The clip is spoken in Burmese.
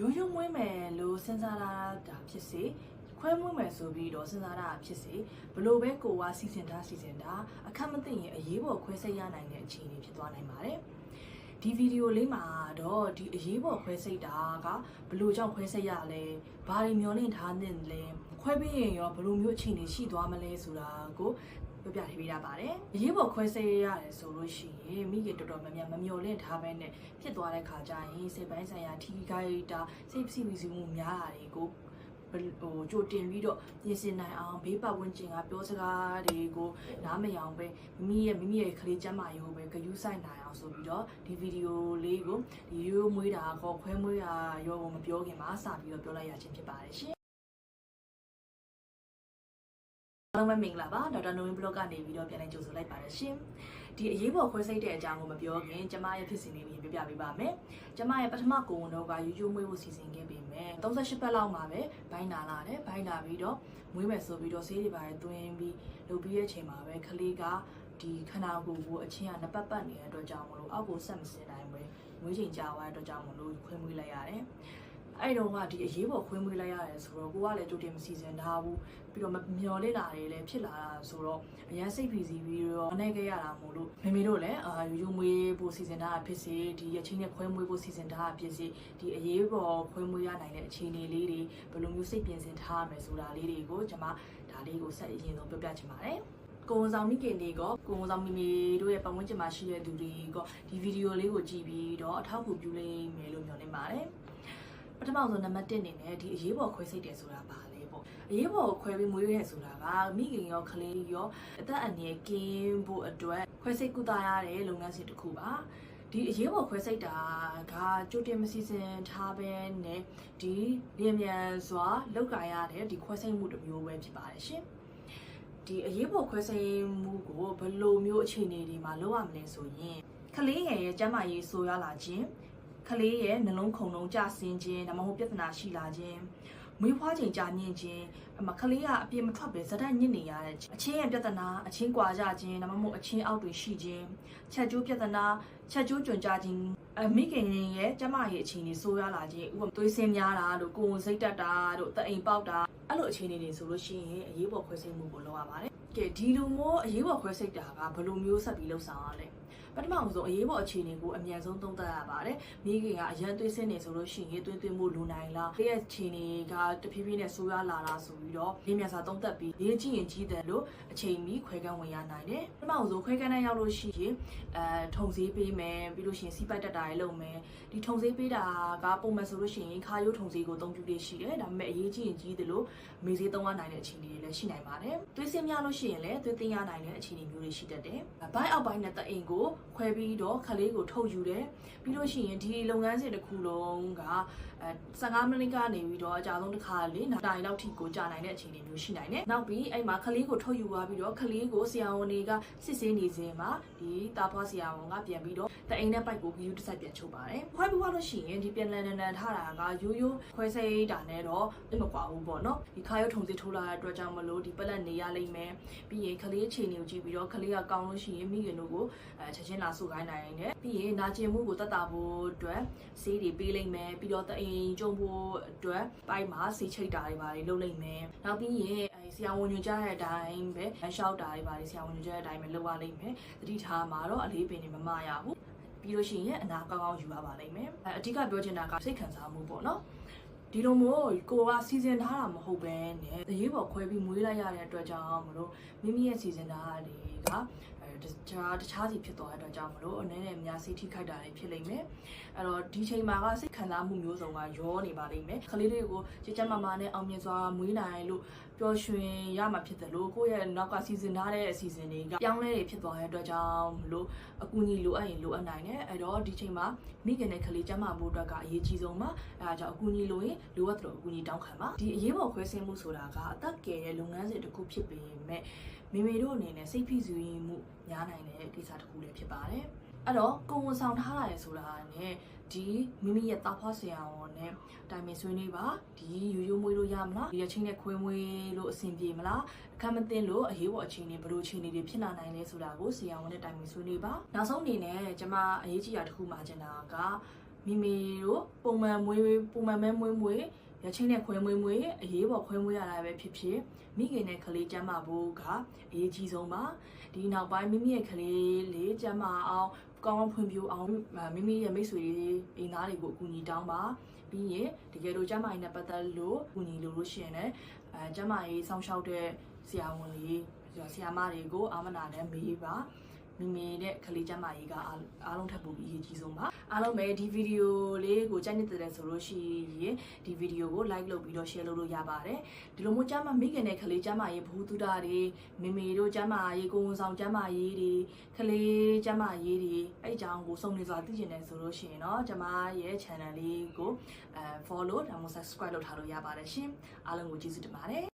ရိုးရိုးမွေးမယ်လို့စဉ်းစားတာဒါဖြစ်စေခွဲမွေးမယ်ဆိုပြီးတော့စဉ်းစားတာဖြစ်စေဘလို့ပဲကိုကစီစဉ်တာစီစဉ်တာအခက်မသိရင်အရေးပေါ်ခွဲစိတ်ရနိုင်တဲ့အခြေအနေဖြစ်သွားနိုင်ပါတယ်ဒီဗီဒီယိုလေးမှာတော့ဒီအရေးပေါ်ခွဲစိတ်တာကဘလို့ကြောင့်ခွဲစိတ်ရလဲဘာတွေမျောလင့်ထားနေလဲခွဲပြီးရင်ရောဘလို့မျိုးအခြေအနေရှိသွားမလဲဆိုတာကို ပြပြပေးရပါတယ်အရေးပေါ်ခွဲစိတ်ရတယ်ဆိုလို့ရှိရင်မိခင်တော်တော်များများမမျောလင့်ထားပဲနဲ့ဖြစ်သွားတဲ့ခါကျရင်စိတ်ပိုင်းဆိုင်ရာထိခိုက်တာစိတ်ဖိစီးမှုများတာတွေကိုဟိုကြိုတင်ပြီးတော့ပြင်ဆင်နိုင်အောင်ဘေးပတ်ဝန်းကျင်ကပြောစကားတွေကိုနားမယောင်ပဲမိမိရဲ့မိမိရဲ့ကလေးကျန်းမာရေးကိုပဲဂရုစိုက်နိုင်အောင်ဆိုပြီးတော့ဒီဗီဒီယိုလေးကိုဒီရိုးမွေးတာကောခွဲမွေးတာရောမပြောခင်မှာစပြီးတော့ပြောလိုက်ရခြင်းဖြစ်ပါတယ်ရှင် လုံးပဲမင်္ဂလာပါဒေါက်တာနိုဝင်ဘလော့ကနေပြီးတော့ပြန်လည်ကြိုဆိုလိုက်ပါတယ်ရှင်ဒီအရေးပေါ်ခွဲစိတ်တဲ့အကြောင်းကိုမပြောခင်ကျမရဲ့ဖြစ်စဉ်လေးကိုပြပြပေးပါမယ်ကျမရဲ့ပထမကိုဝန်တော့ကရိုးရိုးမွေးဖို့စီစဉ်ခဲ့ပေမဲ့38ပတ်လောက်မှာပဲဘိုင်းနာလာတယ်ဘိုင်းနာပြီးတော့မွေးမယ်ဆိုပြီးတော့ဆေးတွေပါတယ်တွင်းပြီးလုပ်ပြီးတဲ့အချိန်မှာပဲကလေးကဒီခန္ဓာကိုယ်ကိုအချင်းကနှစ်ပတ်ပတ်နေတဲ့အတွက်ကြောင့်မလို့အောက်ကိုဆက်မစင်နိုင်ပဲမွေးချိန်ကြာသွားတဲ့အတွက်ကြောင့်မလို့ခွဲမွေးလိုက်ရတယ် အဲ့တော့ကဒီအရေးပေါ်ခွဲမွေးလိုက်ရတယ်ဆိုတော့ကိုကလည်းကြိုတင်မစီစဉ်ထားဘူးပြီးတော့မမျော်လင့်တာတွေလည်းဖြစ်လာတာဆိုတော့အရန်စိတ်ဖိစီးပြီးတော့အနေခဲ့ရတာမို့လို့မေမေတို့လည်းအာရိုးရိုးမွေးဖို့စီစဉ်တာဖြစ်စေဒီရချင်းနဲ့ခွဲမွေးဖို့စီစဉ်တာဖြစ်စေဒီအရေးပေါ်ခွဲမွေးရနိုင်တဲ့အခြေအနေလေးတွေဘယ်လိုမျိုးစိတ်ပြင်ဆင်ထားရမယ်ဆိုတာလေးတွေကိုကျွန်မဒါလေးကိုဆက်အရင်ဆုံးပြောပြချင်ပါတယ်ကိုဝန်ဆောင်မိခင်တွေကကိုဝန်ဆောင်မိမိတို့ရဲ့ပတ်ဝန်းကျင်မှာရှိတဲ့သူတွေကဒီဗီဒီယိုလေးကိုကြည့်ပြီးတော့အထောက်အကူပြုလိမ့်မယ်လို့မျှော်လင့်ပါတယ် ပထမဆုံးနံပါတ်1အနေနဲ့ဒီအရေးပေါ်ခွဲစိတ်တယ်ဆိုတာပါလေပေါ့အရေးပေါ်ခွဲပြီးမွေးရဲဆိုတာကမိခင်ရောကလေးရောအသက်အန္တရာယ်ကင်းဖို့အတွက်ခွဲစိတ်ကုသရတဲ့လုပ်ငန်းစဉ်တစ်ခုပါဒီအရေးပေါ်ခွဲစိတ်တာကကြိုတင်မစီစဉ်ထားပဲနဲ့ဒီလျင်မြန်စွာလောက်ကိုင်ရတဲ့ဒီခွဲစိတ်မှုတစ်မျိုးပဲဖြစ်ပါတယ်ရှင်ဒီအရေးပေါ်ခွဲစိတ်မှုကိုဘယ်လိုမျိုးအခြေအနေတွေမှာလုပ်ရမလဲဆိုရင်ကလေးငယ်ရဲ့ကျန်းမာရေးဆိုးရလာခြင်း ကလေးရဲ့နှလုံးခုန်လုံးကျဆင်းခြင်းဒါမှမဟုတ်ပြဿနာရှိလာခြင်းမွေးဖွားချိန်ကြာမြင့်ခြင်းအမကလေးကအပြင်းမထွက်ပဲဇက်တိုက်ညစ်နေရတဲ့အချင်းရဲ့ပြဿနာအချင်းကွာကြခြင်းဒါမှမဟုတ်အချင်းအောက်တွေရှိခြင်းချက်ကျိုးပြဿနာချက်ကျိုးကြွန်ကြခြင်းအမိခင်ရဲ့ကျမရဲ့အခြေအနေဆိုးရလာခြင်းဥပမာသွေးဆင်းများတာတို့ကိုယ်ဝန်စိတ်တက်တာတို့တအိမ်ပေါက်တာအဲ့လိုအခြေအနေတွေဆိုလို့ရှိရင်အရေးပေါ်ခွဲစိတ်မှုကိုလုပ်ရပါတယ်ကဲဒီလိုမျိုးအရေးပေါ်ခွဲစိတ်တာကဘယ်လိုမျိုးဆက်ပြီးလှုပ်ဆောင်ရလဲပ ထမဆုံးအရေးပေါ်အခြေအနေကိုအမြန်ဆုံးသုံးသပ်ရပါတယ်။မိခင်ကအရန်သွေးဆင်းနေဆိုလို့ရှိရင်သွေးသွင်းမှုလူနိုင်လား။ဒီရဲ့အခြေအနေကတဖြည်းဖြည်းနဲ့ဆိုးရွားလာတာဆိုပြီးတော့ရင်းမြန်စွာသုံးသပ်ပြီးရေးကြည့်ရင်ကြီးတယ်လို့အချိန်မီခွဲကန်းဝင်ရနိုင်တယ်။ပထမဆုံးခွဲကန်းနဲ့ရောက်လို့ရှိရင်အဲထုံစည်းပေးမယ်ပြီးလို့ရှိရင်စီးပိုက်တက်တာတွေလုပ်မယ်။ဒီထုံစည်းပေးတာကပုံမှန်ဆိုလို့ရှိရင်ခါရိုးထုံစည်းကိုအသုံးပြုလေးရှိတယ်။ဒါပေမဲ့အရေးကြီးရင်ကြီးတယ်လို့မေးစေးသုံးရနိုင်တဲ့အခြေအနေတွေလည်းရှိနိုင်ပါတယ်။သွေးဆင်းများလို့ရှိရင်လည်းသွေးသိမ်းရနိုင်တဲ့အခြေအနေမျိုးတွေရှိတတ်တယ်။ဘိုင်းအောက်ပိုင်းနဲ့တအိမ်ကိုခွဲပြီးတော့ခလေးကိုထုတ်ယူတယ်ပြီးလို့ရှိရင်ဒီလုပ်ငန်းစဉ်တစ်ခုလုံးကအဲ15မိနစ်ကနေပြီးတော့အကြဆုံးတစ်ခါလေးနာတိုင်လောက်ထိကိုကြာနိုင်တဲ့အခြေအနေမျိုးရှိနိုင်တယ်နောက်ပြီးအဲ့မှာခလေးကိုထုတ်ယူသွားပြီးတော့ခလေးကိုဆရာဝန်တွေကစစ်ဆေးနေစဉ်မှာဒီတာဖွားဆရာဝန်ကပြန်ပြီးတော့တအိမ်နဲ့ပိုက်ကိုဂယူတစ်ဆက်ပြန်ချုပ်ပါတယ်ခွဲပြီးသွားလို့ရှိရင်ဒီပြန်လည်နန်နန်ထားတာကရိုးရိုးခွဲစိတ်တာနဲ့တော့အမကွာဘူးပေါ့နော်ဒီခါရုပ်ထုံစစ်ထိုးလာတဲ့အတွက်ကြောင့်မလို့ဒီပလက်နေရလိမ့်မယ်ပြီးရင်ခလေးအခြေအနေကိုကြည့်ပြီးတော့ခလေးကကောင်းလို့ရှိရင်မိခင်တို့ကိုအဲချက်ချင်းလာဆုခိုင်းနိုင်တယ်ပြီးရင်နာကျင်မှုကိုတတ်တာဖို့အတွက်ဆေးတွေပေးလိုက်မယ်ပြီးတော့တအိမ်ကျုံဖို့အတွက်ပိုင်းမှာဆေးချိတ်တာတွေပါတွေလုပ်လိုက်မယ်နောက်ပြီးရင်အဲဆရာဝန်ညွှန်ကြားတဲ့အတိုင်းပဲရှောက်တာတွေပါတွေဆရာဝန်ညွှန်ကြားတဲ့အတိုင်းပဲလုပ်ရလိမ့်မယ်တတိထားမှာတော့အလေးပင်တွေမမရဘူးပြီးလို့ရှိရင်အနာကောင်းကောင်းယူရပါလိမ့်မယ်အဲအဓိကပြောချင်တာကစိတ်ခံစားမှုပေါ့နော်ဒီလိုမျိုးကိုကစီစဉ်ထားတာမဟုတ်ပဲနဲ့အရေးပေါ်ခွဲပြီးမွေးလိုက်ရတဲ့အတွက်ကြောင့်မလို့မိမိရဲ့စီစဉ်ထားတာတွေက တခြားတခြားစီဖြစ်သွားတဲ့အတွက်ကြောင့်မလို့အနေနဲ့အများစိတ်ထိခိုက်တာတွေဖြစ်လိမ့်မယ်အဲ့တော့ဒီချိန်မှာကစိတ်ခံစားမှုမျိုးစုံကရောနေပါလိမ့်မယ်ကလေးတွေကိုကြည်ကြမ်းမာမာနဲ့အောင်မြင်စွာမွေးနိုင်လို့ပျော်ရွှင်ရမှာဖြစ်တယ်လို့ကိုယ့်ရဲ့နောက်ကစီစဉ်ထားတဲ့အစီအစဉ်တွေကပြောင်းလဲတွေဖြစ်သွားတဲ့အတွက်ကြောင့်မလို့အကူအညီလိုအပ်ရင်လိုအပ်နိုင်တယ်အဲ့တော့ဒီချိန်မှာမိခင်နဲ့ကလေးကျမ်းမာဖို့အတွက်ကအရေးကြီးဆုံးပါအဲဒါကြောင့်အကူအညီလိုရင်လိုအပ်တယ်လို့အကူအညီတောင်းခံပါဒီအရေးပေါ်ခွဲဆင်းမှုဆိုတာကအသက်ကယ်ရဲ့လုပ်ငန်းစဉ်တစ်ခုဖြစ်ပေမဲ့မိမိတို့အနေနဲ့စိတ်ဖိစီးမှုများနိုင်တဲ့ကိစ္စတစ်ခုလည်းဖြစ်ပါတယ်။အဲ့တော့ကိုဝန်ဆောင်ထားရတယ်ဆိုတာနဲ့ဒီမိမိရဲ့တာဖွားဆရာဝန်နဲ့တိုင်ပင်ဆွေးနွေးပါဒီရိုးရိုးမွေးလို့ရမလားဒီအချင်းနဲ့ခွေးမွေးလို့အဆင်ပြေမလားအခက်မသိလို့အရေးပေါ်အခြေအနေဘယ်လိုအခြေအနေတွေဖြစ်လာနိုင်လဲဆိုတာကိုဆရာဝန်နဲ့တိုင်ပင်ဆွေးနွေးပါနောက်ဆုံးအနေနဲ့ကျွန်မအရေးကြီးတာတစ်ခုမှကျင်တာကမိမိတို့ပုံမှန်မွေးပုံမှန်မဲမွေးမွေး ရချင်းနဲ့ခွဲမွေးမွေးအရေးပေါ်ခွဲမွေးရတာပဲဖြစ်ဖြစ်မိခင်နဲ့ကလေးကျန်းမာဖို့ကအရေးကြီးဆုံးပါဒီနောက်ပိုင်းမိမိရဲ့ကလေးလေးကျန်းမာအောင်ကောင်းကောင်းဖွံ့ဖြိုးအောင်မိမိရဲ့မိတ်ဆွေတွေအိမ်သားတွေကိုအကူအညီတောင်းပါပြီးရင်တကယ်လို့ကျန်းမာရေးနဲ့ပတ်သက်လို့အကူအညီလိုလို့ရှိရင်လည်းအဲကျန်းမာရေးစောင့်ရှောက်တဲ့ဆရာဝန်လေးဆရာမတွေကိုအာမနာနဲ့မေးပါ မိမိနဲ့ကလေးကျန်းမာရေးကအားအားလုံးထပ်ပိုပြီးအရေးကြီးဆုံးပါအားလုံးပဲဒီဗီဒီယိုလေးကိုကြိုက်နေတဲ့ဆိုလို့ရှိရင်ဒီဗီဒီယိုကို like လုပ်ပြီးတော့ share လုပ်လို့ရပါတယ်ဒီလိုမျိုးကျန်းမာမိခင်နဲ့ကလေးကျန်းမာရေးဘ ഹു တုဒတွေမိမိတို့ကျန်းမာရေးကိုယ်ဝန်ဆောင်ကျန်းမာရေးတွေကလေးကျန်းမာရေးတွေအဲ့အကြောင်းကိုစုံနေစွာသိကျင်တယ်ဆိုလို့ရှိရင်တော့ကျမရဲ့ channel လေးကိုအဲ follow ဒါမှမဟုတ် subscribe လုပ်ထားလို့ရပါတယ်ရှင်အားလုံးကိုကျေးဇူးတင်ပါတယ်